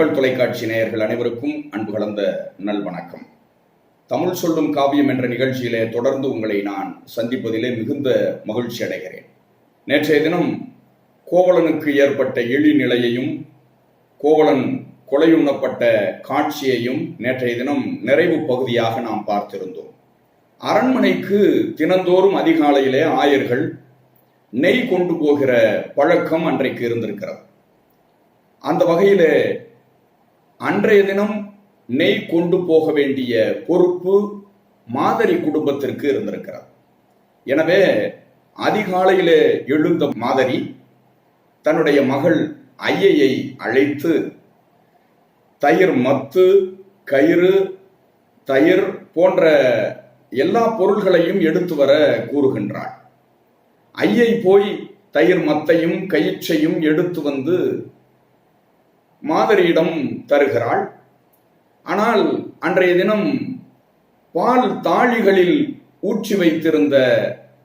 மக்கள் தொலைக்காட்சி நேயர்கள் அனைவருக்கும் அன்பு கலந்த நல்வணக்கம். தமிழ் சொல்லும் காவியம் என்ற நிகழ்ச்சியிலே தொடர்ந்து உங்களை நான் சந்திப்பதிலே மிகுந்த மகிழ்ச்சி அடைகிறேன். நேற்றைய தினம் கோவலனுக்கு ஏற்பட்ட எழி நிலையையும் கோவலன் கொலையுண்ணப்பட்ட காட்சியையும் நேற்றைய தினம் நிறைவு பகுதியாக நாம் பார்த்திருந்தோம். அரண்மனைக்கு தினந்தோறும் அதிகாலையிலே ஆயர்கள் நெய் கொண்டு போகிற பழக்கம் அன்றைக்கு இருந்திருக்கிறது. அந்த வகையிலே அன்றைய தினம் நெய் கொண்டு போக வேண்டிய பொறுப்பு மாதரி குடும்பத்திற்கு இருந்திருக்கிறார் எனவே அதிகாலையிலே எழுந்த மாதரி தன்னுடைய மகள் ஐயையை அழைத்து தயிர் மத்து கயிறு தயிர் போன்ற எல்லா பொருள்களையும் எடுத்து வர கூறுகின்றாள். ஐயை போய் தயிர் மத்தையும் கயிற்றையும் எடுத்து வந்து மாதரியிடம் தருகிறாள். ஆனால் அன்றைய தினம் பால் தாழிகளில் ஊற்றி வைத்திருந்த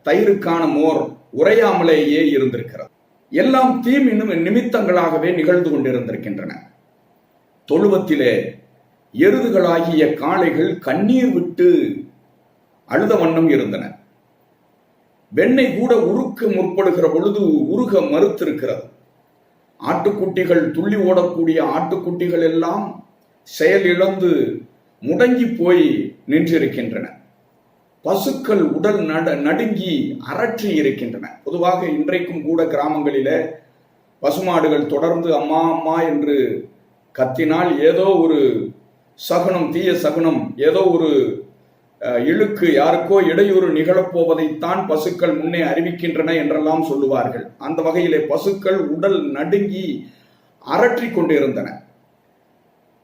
தயிருக்கான மோர் உறையாமலேயே இருந்திருக்கிறது. எல்லாம் தீமின்னும் நிமித்தங்களாகவே நிகழ்ந்து கொண்டிருந்திருக்கின்றன. தொழுவத்திலே எருதுகளாகிய காளைகள் கண்ணீர் விட்டு அழுத வண்ணம் இருந்தன. வெண்ணெய் கூட உருக்க முற்படுகிற பொழுது உருக மறுத்திருக்கிறது. ஆட்டுக்குட்டிகள் துள்ளி ஓடக்கூடிய ஆட்டுக்குட்டிகள் எல்லாம் செயல் இழந்து முடங்கி போய் நின்றிருக்கின்றன. பசுக்கள் உடல் நட நடுங்கி அரற்றி இருக்கின்றன. பொதுவாக இன்றைக்கும் கூட கிராமங்களில பசுமாடுகள் தொடர்ந்து அம்மா அம்மா என்று கத்தினால் ஏதோ ஒரு சகுனம் தீய சகுனம் ஏதோ ஒரு இழுக்கு யாருக்கோ இடையூறு நிகழப்போவதைத்தான் பசுக்கள் முன்னே அறிவிக்கின்றன என்றெல்லாம் சொல்லுவார்கள். அந்த வகையிலே பசுக்கள் உடல் நடுங்கி அரற்றி கொண்டிருந்தன.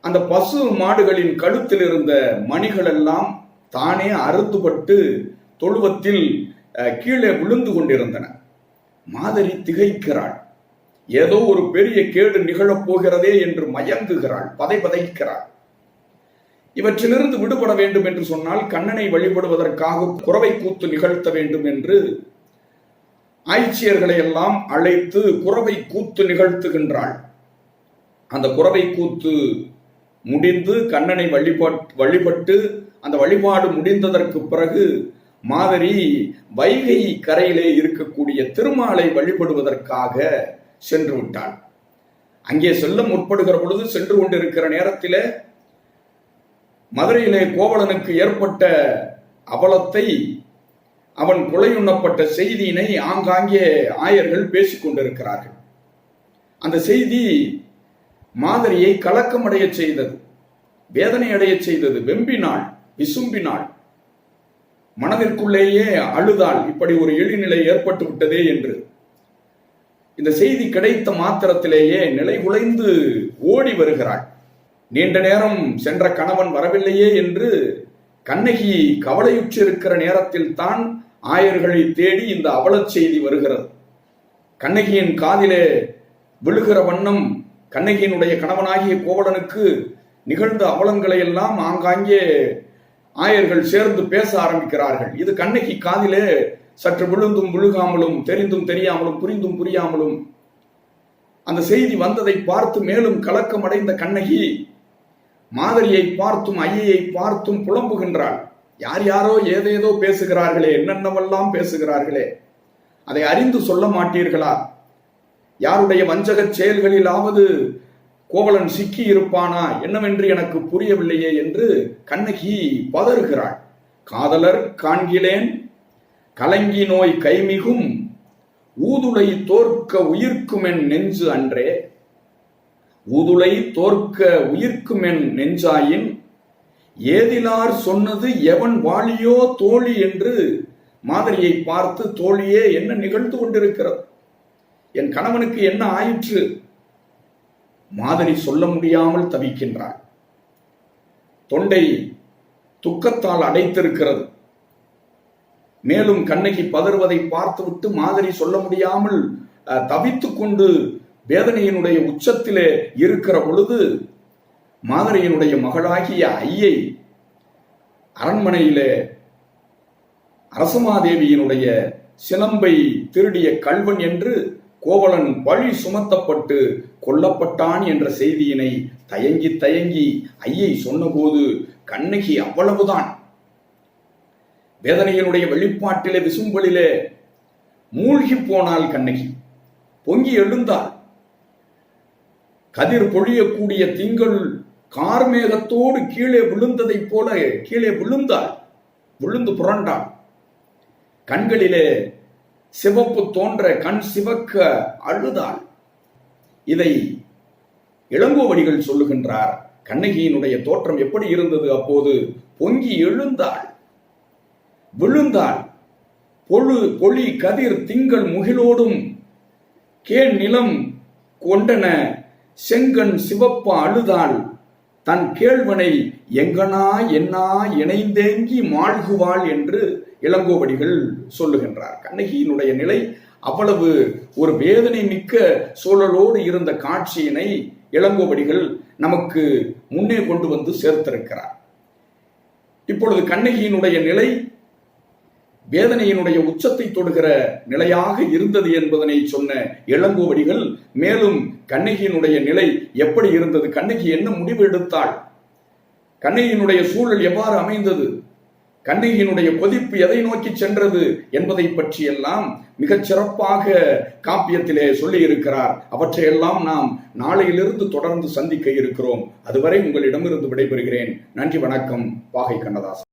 அந்த பசு மாடுகளின் கழுத்தில் இருந்த மணிகள் எல்லாம் தானே அறுத்துப்பட்டு தொழுவத்தில் கீழே விழுந்து கொண்டிருந்தன. மாதரி திகைக்கிறாள். ஏதோ ஒரு பெரிய கேடு நிகழப் போகிறதே என்று மயங்குகிறாள் பதை பதைக்கிறாள். இவற்றிலிருந்து விடுபட வேண்டும் என்று சொன்னால் கண்ணனை வழிபடுவதற்காக குறவை கூத்து நிகழ்த்த வேண்டும் என்று ஆய்ச்சியர்களை எல்லாம் அழைத்து குறவை கூத்து நிகழ்த்துகின்றாள். அந்த குறவை கூத்து முடிந்து கண்ணனை வழிபட் வழிபட்டு அந்த வழிபாடு முடிந்ததற்கு பிறகு மாதிரி வைகை கரையிலே இருக்கக்கூடிய திருமாலை வழிபடுவதற்காக சென்று விட்டாள். அங்கே செல்ல முற்படுகிற பொழுது சென்று கொண்டிருக்கிற நேரத்திலே மதுரையிலே கோவலனுக்கு ஏற்பட்ட அவலத்தை அவன் கொலையுண்ணப்பட்ட செய்தியினை ஆங்காங்கே ஆயர்கள் பேசிக் கொண்டிருக்கிறார்கள். அந்த செய்தி மாதிரியை கலக்கமடைய செய்தது வேதனை அடைய செய்தது. வெம்பினாள் விசும்பினாள். மனதிற்குள்ளேயே அழுதாள். இப்படி ஒரு இழிநிலை ஏற்பட்டு விட்டதே என்று. இந்த செய்தி கிடைத்த மாத்திரத்திலேயே நிலை உழைந்து ஓடி வருகிறாள். நீண்ட நேரம் சென்ற கணவன் வரவில்லையே என்று கண்ணகி கவலையுற்றிருக்கிற நேரத்தில் தான் ஆயர்களை தேடி இந்த அவலச் செய்தி வருகிறது. கண்ணகியின் காதிலே விழுகிற வண்ணம் கண்ணகியினுடைய கணவனாகிய கோவலனுக்கு நிகழ்ந்த அவலங்களை எல்லாம் ஆங்காங்கே ஆயர்கள் சேர்ந்து பேச ஆரம்பிக்கிறார்கள். இது கண்ணகி காதிலே சற்று விழுந்தும் விழுகாமலும் தெரிந்தும் தெரியாமலும் புரிந்தும் புரியாமலும் அந்த செய்தி வந்ததை பார்த்து மேலும் கலக்கமடைந்த கண்ணகி மாதரியை பார்த்தும் ஐயையை பார்த்தும் புலம்புகின்றாள். யார் யாரோ ஏதேதோ பேசுகிறார்களே என்னென்னவெல்லாம் பேசுகிறார்களே? அதை அறிந்து சொல்ல மாட்டீர்களா? யாருடைய வஞ்சகச் செயல்களிலாவது கோவலன் சிக்கி இருப்பானா என்னவென்று எனக்கு புரியவில்லையே என்று கண்ணகி பதறுகிறாள். காதலர் காண்கிலேன் கலங்கி நோய் கைமிகும் ஊதுளை தோற்க உயிர்க்குமென் நெஞ்சு அன்றே. ஊதுலை தோற்க உயிர்க்குமென் நெஞ்சாயின் ஏதிலார் சொன்னது எவன் வாழியோ தோழி என்று மாதிரியை பார்த்து தோழியே என்ன நிகழ்ந்து கொண்டிருக்கிறது? என் கணவனுக்கு என்ன ஆயிற்று? மாதிரி சொல்ல முடியாமல் தவிக்கின்றாள். தொண்டை துக்கத்தால் அடைத்திருக்கிறது. மேலும் கண்ணகி பதறுவதை பார்த்துவிட்டு மாதிரி சொல்ல முடியாமல் தவித்துக்கொண்டு கொண்டு வேதனையினுடைய உச்சத்திலே இருக்கிற பொழுது மாதரையினுடைய மகளாகிய ஐயை அரண்மனையிலே அரசமாதேவியினுடைய சிலம்பை திருடிய கல்வன் என்று கோவலன் பழி சுமத்தப்பட்டு கொல்லப்பட்டான் என்ற செய்தியினை தயங்கி தயங்கி ஐயை சொன்னபோது கண்ணகி அவ்வளவுதான். வேதனையினுடைய வெளிப்பாட்டிலே விசும்பலிலே மூழ்கி போனாள் கண்ணகி. பொங்கி எழுந்தாள். கதிர் பொழியக்கூடிய திங்கள் கார்மேகத்தோடு கீழே விழுந்ததைப் போல கீழே விழுந்தாள் விழுந்து புரண்டாள் கண்களிலே சிவப்பு தோன்ற கண் சிவக்க அழுதாள். இதை இளங்கோவடிகள் சொல்லுகின்றார் கண்ணகியினுடைய தோற்றம் எப்படி இருந்தது? அப்போது பொங்கி எழுந்தாள். விழுந்தாள். பொழு பொழி கதிர் திங்கள் முகிலோடும் கேள் நிலம் கொண்டன செங்கண் சிவப்ப அழுதாள். தன் கேழ்வனை எங்கனா என்னா இணைந்தேங்கி மாழ்குவாள் என்று இளங்கோவடிகள் சொல்லுகின்றார். கண்ணகியினுடைய நிலை அவ்வளவு ஒரு வேதனை மிக்க சூழலோடு இருந்த காட்சியினை இளங்கோவடிகள் நமக்கு முன்னே கொண்டு வந்து சேர்த்திருக்கிறார். இப்பொழுது கண்ணகியினுடைய நிலை வேதனையினுடைய உச்சத்தை தொடுகிற நிலையாக இருந்தது என்பதனை சொன்ன இளங்கோவடிகள் மேலும் கண்ணகியினுடைய நிலை எப்படி இருந்தது? கண்ணகி என்ன முடிவு எடுத்தாள்? கண்ணகியினுடைய சூழல் எவ்வாறு அமைந்தது? கண்ணகியினுடைய கொதிப்பு எதை நோக்கி சென்றது என்பதை பற்றியெல்லாம் மிகச் சிறப்பாக காப்பியத்திலே சொல்லி இருக்கிறார் அவற்றையெல்லாம் நாம் நாளையிலிருந்து தொடர்ந்து சந்திக்க இருக்கிறோம். அதுவரை உங்களிடமிருந்து விடைபெறுகிறேன். நன்றி வணக்கம். பாகை கண்ணதாசன்.